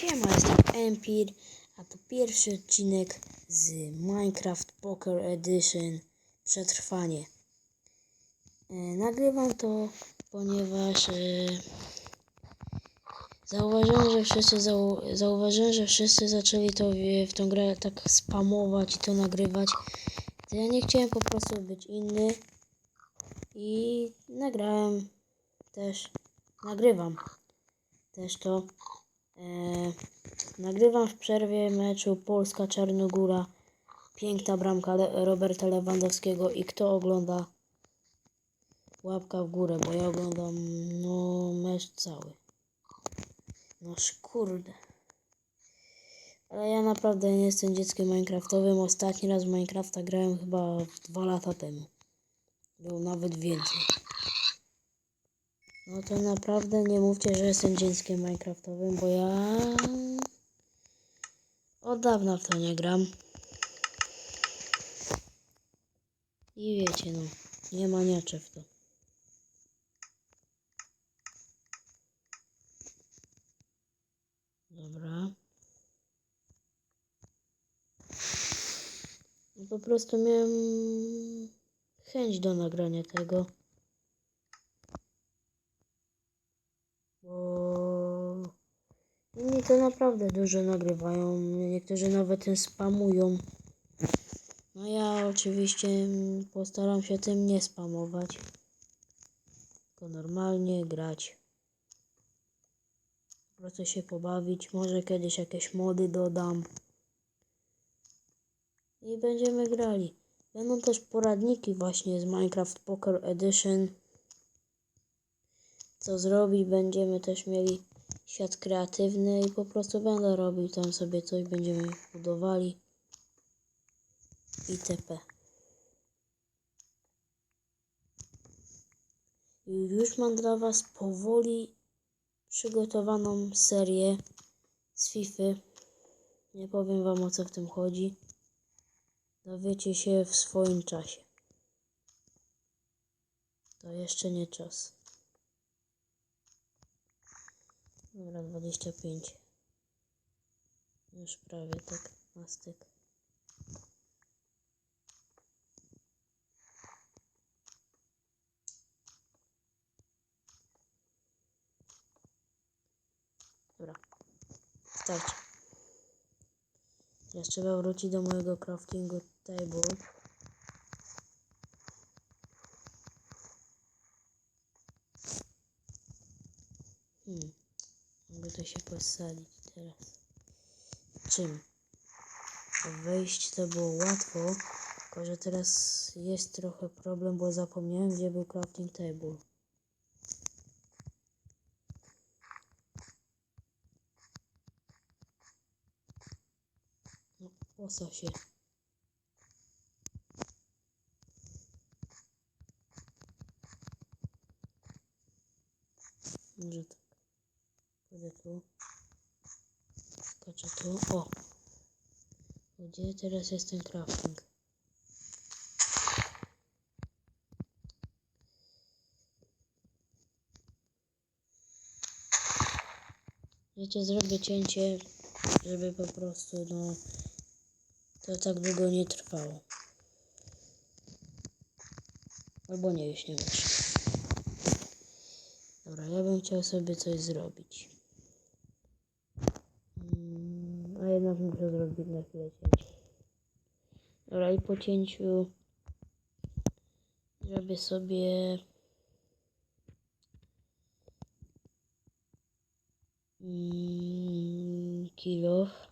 Siema, jestem Empir, a to pierwszy odcinek z Minecraft Poker Edition Przetrwanie. E, nagrywam to, ponieważ e, zauważyłem, że wszyscy zau zauważyłem, że wszyscy zaczęli to w, w tą grę tak spamować i to nagrywać. To ja nie chciałem po prostu być inny i nagrałem też, nagrywam też to. E, nagrywam w przerwie meczu Polska-Czarnogóra. Piękna bramka Roberta Lewandowskiego i kto ogląda łapka w górę, bo ja oglądam no mecz cały. No kurde. Ale ja naprawdę nie jestem dzieckiem Minecraftowym. Ostatni raz w Minecrafta grałem chyba dwa lata temu. Było nawet więcej. No to naprawdę nie mówcie, że jestem dzieckiem Minecraftowym, bo ja od dawna w to nie gram. I wiecie, no, nie ma niacze w to. Dobra. No po prostu miałem chęć do nagrania tego. Inni to naprawdę dużo nagrywają. Niektórzy nawet spamują. No ja oczywiście postaram się tym nie spamować. Tylko normalnie grać. Po prostu się pobawić. Może kiedyś jakieś mody dodam. I będziemy grali. Będą też poradniki właśnie z Minecraft Poker Edition co zrobi. Będziemy też mieli świat kreatywny i po prostu będę robił tam sobie coś, będziemy budowali itp. Już mam dla Was powoli przygotowaną serię z FIFA. Nie powiem Wam o co w tym chodzi. Dowiecie się w swoim czasie. To jeszcze nie czas. Dobra, 25. Już prawie tak na styk. Dobra, starczy. Teraz trzeba wrócić do mojego craftingu table. Hmm. To się posadzić teraz. Czym? Wejść to było łatwo, tylko że teraz jest trochę problem, bo zapomniałem, gdzie był crafting table. No, posa się. Może tak. Pójdę tu. Skoczę tu. O! Gdzie teraz jest ten crafting? Wiecie, zrobię cięcie, żeby po prostu, no, to tak długo nie trwało. Albo nie, już nie. Dobra, ja bym chciał sobie coś zrobić. Jednak muszę zrobić na chwilę cięcie. Dobra, i po cięciu zrobię sobie mm, kilof,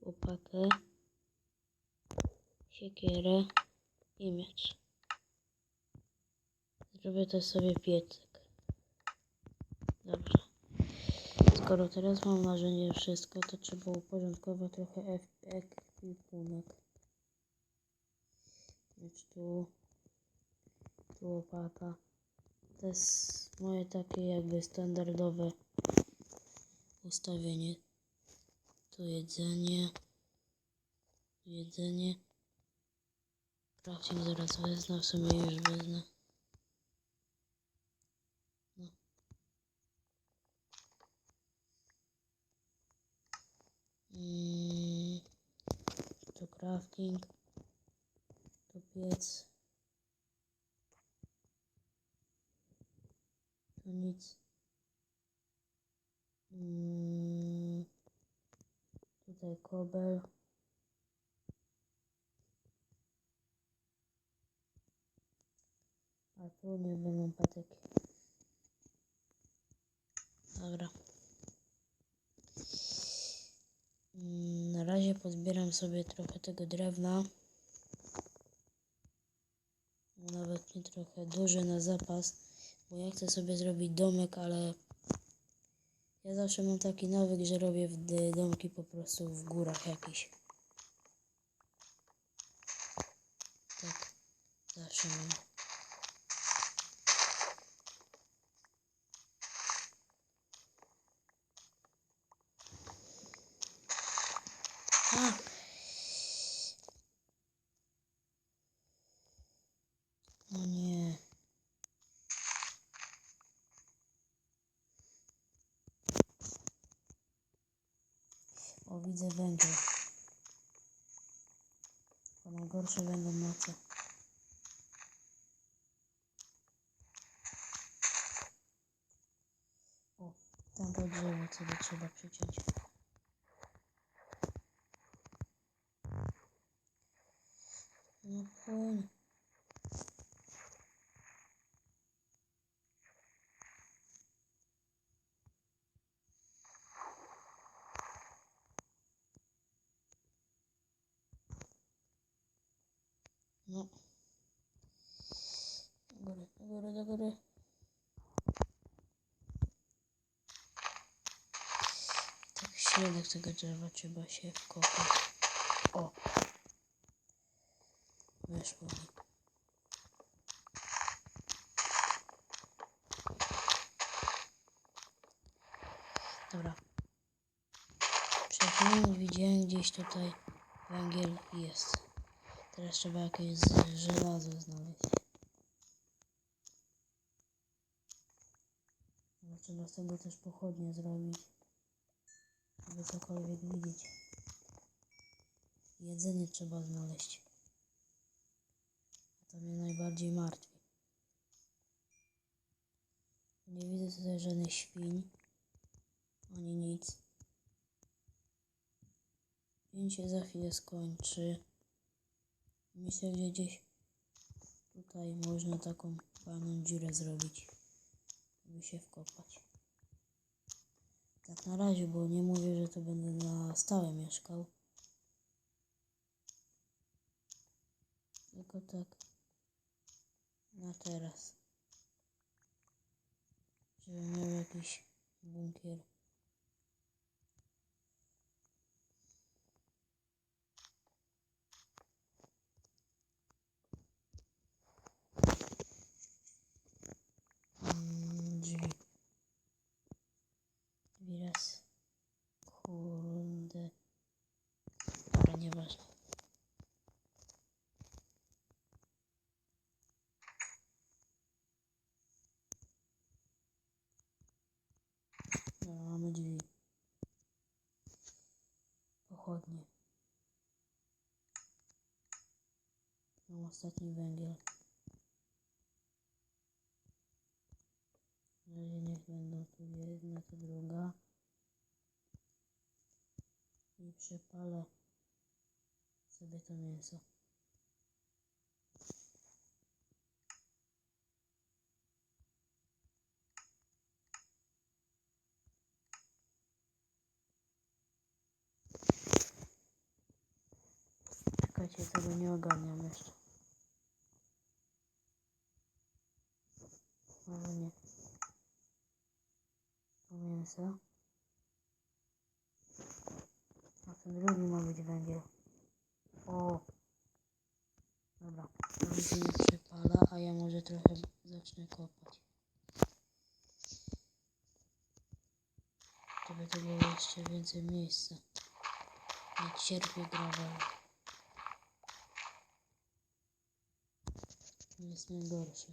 łopakę, siekierę i miecz. Zrobię też sobie piecyk. Dobrze. Skoro teraz mam narzędzie wszystko, to trzeba uporządkować trochę ekwipunek. Więc tu, tu łopata. To jest moje takie jakby standardowe ustawienie. Tu jedzenie. Jedzenie. Crafting zaraz wezmę, w sumie już wezmę. crafting. To piec. Tu nic. Mm, tutaj kobel. A tu nie będą patyki. Dobra. Mm, Na razie pozbieram sobie trochę tego drewna. Nawet nie trochę duży na zapas, bo ja chcę sobie zrobić domek, ale ja zawsze mam taki nawyk, że robię domki po prostu w górach jakiś. Tak, zawsze mam. A! O nie. O, widzę węgiel. To najgorsze będą noce. O, tam to drzewo sobie trzeba przyciąć. No płyń. No. Do góry, do góry, do góry. Tak środek tego drzewa trzeba się wkopać. O! Weszło mi. Dobra. Przed chwilą widziałem gdzieś tutaj węgiel jest. Teraz trzeba jakieś żelazo znaleźć. Trzeba z tego też pochodnie zrobić. Żeby cokolwiek widzieć. Jedzenie trzeba znaleźć. To mnie najbardziej martwi. Nie widzę tutaj żadnych świń. Ani nic. Dzień się za chwilę skończy. Myślę, że gdzieś tutaj można taką fajną dziurę zrobić, żeby się wkopać. Tak na razie, bo nie mówię, że to będę na stałe mieszkał. Tylko tak na teraz. Żeby miał jakiś bunkier. Drzwi. Drzwi raz. Kurde. Dobra, nieważne. Dobra, mamy drzwi. Pochodnie. Mam ostatni węgiel. Na razie niech będą tu jedna, to druga. I przepalę sobie to mięso. Czekajcie, tego nie ogarniam jeszcze. Może nie. To mięso. A ten drugi ma być węgiel. O! Dobra, to mi przepala, a ja może trochę zacznę kopać. Żeby to było jeszcze więcej miejsca. Nie cierpię gravel. Jest najgorszy.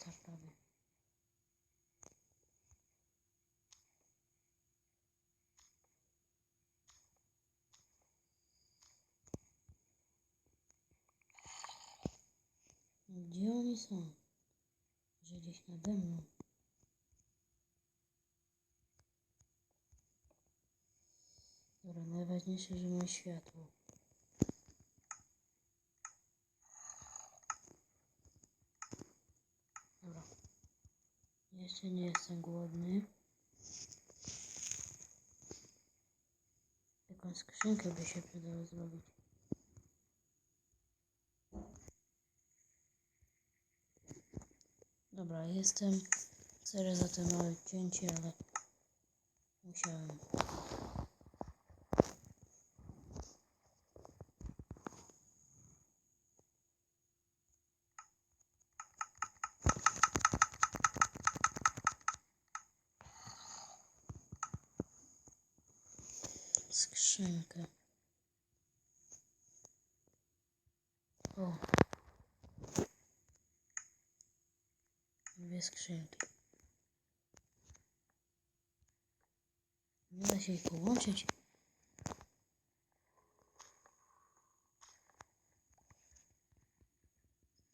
Prawie. Gdzie oni są? Że gdzieś nade mną. Dobra, najważniejsze, że ma światło. Dobra. Jeszcze nie jestem głodny. Jakąś skrzynkę by się przydało zrobić. Dobra, jestem. Sorry za to małe cięcie, ale musiałem. Skrzynkę. O. Dwie skrzynki. Nie da się ich połączyć.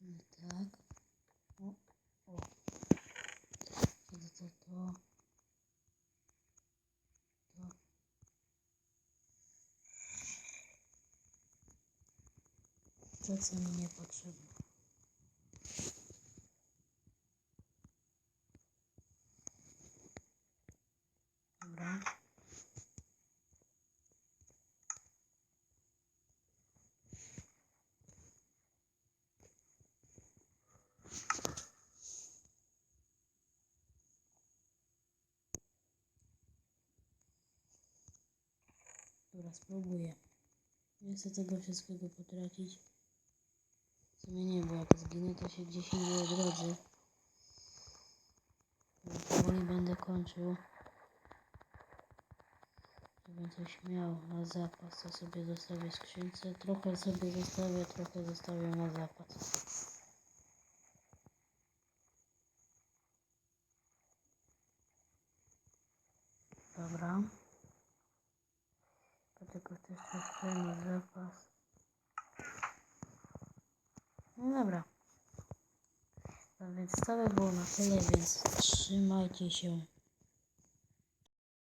No Tak. O, o. To, to, to, to. To. To, co mi nie potrzebne. Dobra. Dobra, spróbuję. Nie chcę tego wszystkiego potracić. W sumie nie, bo jak zginę, to się gdzieś indziej odrodzę. Bo powoli będę kończył. Żebym coś miał na zapas, to sobie zostawię skrzynce. Trochę sobie zostawię, trochę zostawię na zapas. Dobra. Dlatego też trochę na zapas. No dobra. A więc to by było na tyle, więc trzymajcie się.